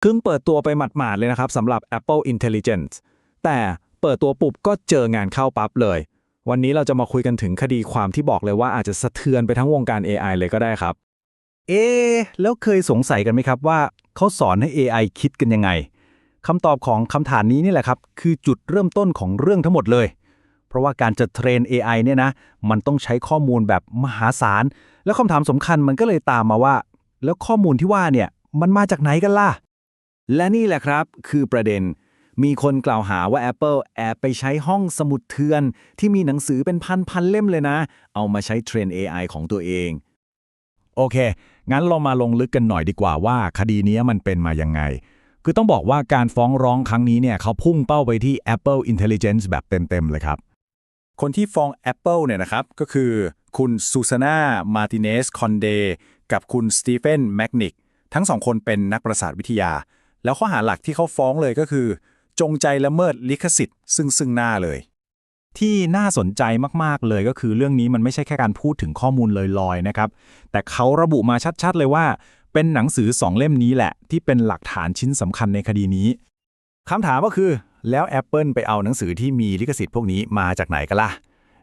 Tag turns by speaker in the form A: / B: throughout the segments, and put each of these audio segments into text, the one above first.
A: เพิ่งเปิดตัวไปหมาดๆเลยนะครับสำหรับ Apple Intelligence แต่เปิดตัวปุ๊บก็เจองานเข้าปั๊บเลย วันนี้เราจะมาคุยกันถึงคดีความที่บอกเลยว่าอาจจะสะเทือนไปทั้งวงการ AI เลยก็ได้ครับ
B: เอ๊ะแล้วเคยสงสัยกันไหมครับว่าเขาสอนให้ AI คิดกันยังไงคำตอบของคำถามนี้นี่แหละครับ คือจุดเริ่มต้นของเรื่องทั้งหมดเลย เพราะว่าการจะเทรน AI เนี่ยนะ มันต้องใช้ข้อมูลแบบมหาศาล แล้วคำถามสำคัญมันก็เลยตามมาว่า แล้วข้อมูลที่ว่าเนี่ยมันมาจากไหนกันล่ะ
A: และนี่แหละครับคือประเด็น มีคนกล่าวหาว่า Apple แอบไปใช้ห้องสมุดเถื่อน ที่มีหนังสือเป็นพันๆเล่มเลยนะ เอามาใช้เทรน AI ของตัวเอง
C: โอเค งั้นเรามาลงลึกกันหน่อยดีกว่าว่า คดีนี้มันเป็นมายังไง คือต้องบอกว่าการฟ้องร้องครั้งนี้เนี่ยเขาพุ่งเป้าไปที่ Apple Intelligence แบบเต็มๆเลยครับ
B: คนที่ฟ้อง Apple เนี่ยนะครับก็คือคุณซูซาน่ามาติเนสคอนเดกับคุณสตีเฟนแมกนิกทั้งสองคนเป็นนักประสาทวิทยา แล้วข้อหาหลักที่เขาฟ้องเลยก็คือ จงใจละเมิดลิขสิทธิ์ ซึ่งซึ่งหน้าเลย
C: ที่น่าสนใจมากๆเลยก็คือเรื่องนี้มันไม่ใช่แค่การพูดถึงข้อมูลลอยๆนะครับ แต่เขาระบุมาชัดๆ เลยว่า เป็นหนังสือสองเล่มนี้แหละ ที่เป็นหลักฐานชิ้นสำคัญในคดีนี้คำถามก็คือ แล้ว Apple ไปเอาหนังสือที่มีลิขสิทธิ์พวกนี้มาจากไหนกันล่ะ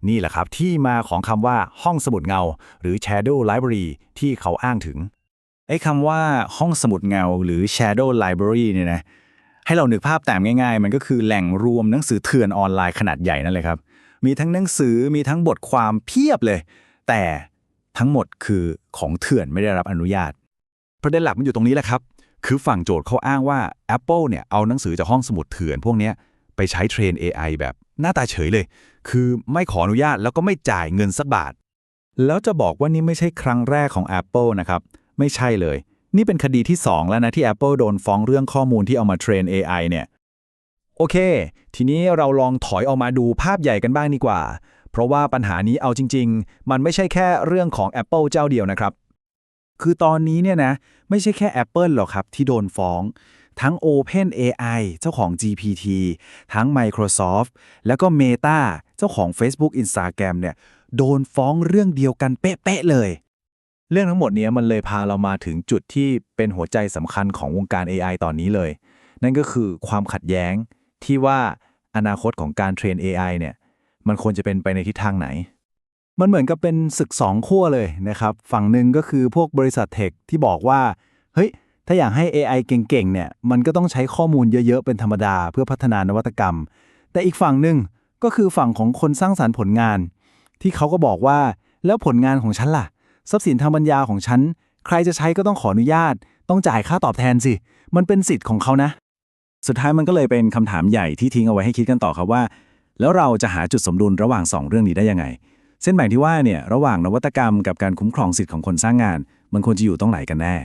C: นี่แหละครับที่มาของคำว่าห้องสมุดเงา หรือ Shadow Library ที่เขาอ้างถึง
B: ไอ้คำว่าห้องสมุดเงาหรือ Shadow Library เนี่ยนะให้เรานึกภาพตามง่าย ๆ มันก็คือแหล่งรวมหนังสือเถื่อนออนไลน์ขนาดใหญ่นั่นเลยครับ มีทั้งหนังสือมีทั้งบทความเพียบเลย แต่ทั้งหมดคือของเถื่อนไม่ได้รับอนุญาต
C: ประเด็นหลักมันอยู่ตรงนี้แหละครับ คือฝั่งโจทย์เขาอ้างว่า Apple เนี่ยเอาหนังสือจากห้องสมุดเถื่อนพวกเนี้ยไปใช้เทรน AI แบบหน้าตาเฉยเลย คือไม่ขออนุญาตแล้วก็ไม่จ่ายเงินสักบาท
B: แล้วจะบอกว่านี่ไม่ใช่ครั้งแรกของ Apple นะครับ ไม่ใช่เลย นี่เป็นคดีที่ 2 แล้วนะที่ Apple โดนฟ้องเรื่องข้อมูลที่เอามาเทรน AI เนี่ย
C: โอเค ทีนี้เราลองถอยออกมาดูภาพใหญ่กันบ้างดีกว่า เพราะว่าปัญหานี้เอาจริง ๆ มันไม่ใช่แค่เรื่องของ Apple เจ้าเดียวนะครับ
B: คือตอนนี้เนี่ยนะ ไม่ใช่แค่ Apple หรอกครับที่โดนฟ้องทั้ง OpenAI เจ้าของ GPT ทั้ง Microsoft แล้วก็ Meta เจ้าของ Facebook Instagram เนี่ย โดนฟ้องเรื่องเดียวกันเป๊ะๆเลย เรื่องทั้งหมดนี้มันเลยพาเรามาถึงจุดที่เป็นหัวใจสำคัญของวงการ AI ตอนนี้เลย นั่นก็คือความขัดแย้งที่ว่าอนาคตของการเทรน AI เนี่ย มันควรจะเป็นไปในทิศทางไหน มันเหมือนกับเป็นศึกสองขั้วเลยนะครับ ฝั่งหนึ่งก็คือพวกบริษัทเทคที่บอกว่า เฮ้ย ถ้าอยากให้ AI เก่งๆ เนี่ย มันก็ต้องใช้ข้อมูลเยอะๆ เป็นธรรมดาเพื่อพัฒนานวัตกรรม แต่อีกฝั่งหนึ่งก็คือฝั่งของคนสร้างสารรค์ผลงาน ที่เขาก็บอกว่าแล้วผลงานของฉันล่ะ ทรัพย์สินทางปัญญาของฉัน ใครจะใช้ก็ต้องขออนุญาต ต้องจ่ายค่าตอบแทนสิ มันเป็นสิทธิ์ของเขานะ สุดท้ายมันก็เลยเป็นคำถามใหญ่ที่ทิ้งเอาไว้ให้คิดกันต่อครับว่า แล้วเราจะหาจุดสมดุลระหว่างสองเรื่องนี้ได้ยังไง เส้นแบ่งที่ว่าเนี่ยระหว่างนวัตกรรมกับการคุ้มครองสิทธิ์ของคนสร้างงาน มันควรจะอยู่ตรงไหนกันแน่